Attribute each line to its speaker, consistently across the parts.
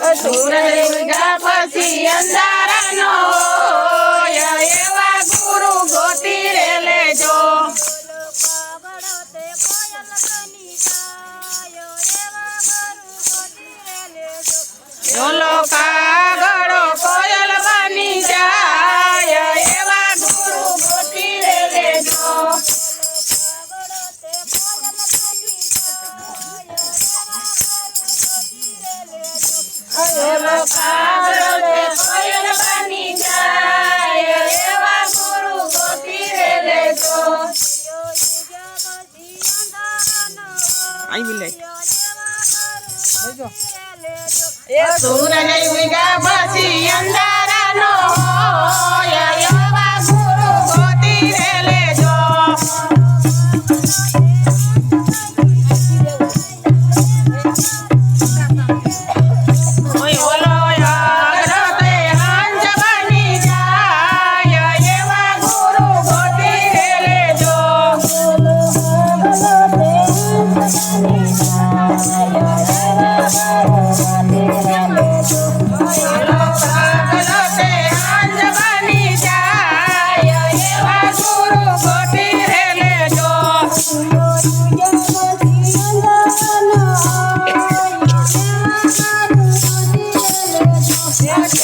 Speaker 1: સૂરજ પછી અંધારાનો એવા ગુરુ ગોતી રે લેજો. ચોલો કા આઈ
Speaker 2: મિલે એ
Speaker 1: સૂરજ ઉગા પછી અંધા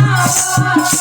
Speaker 1: na.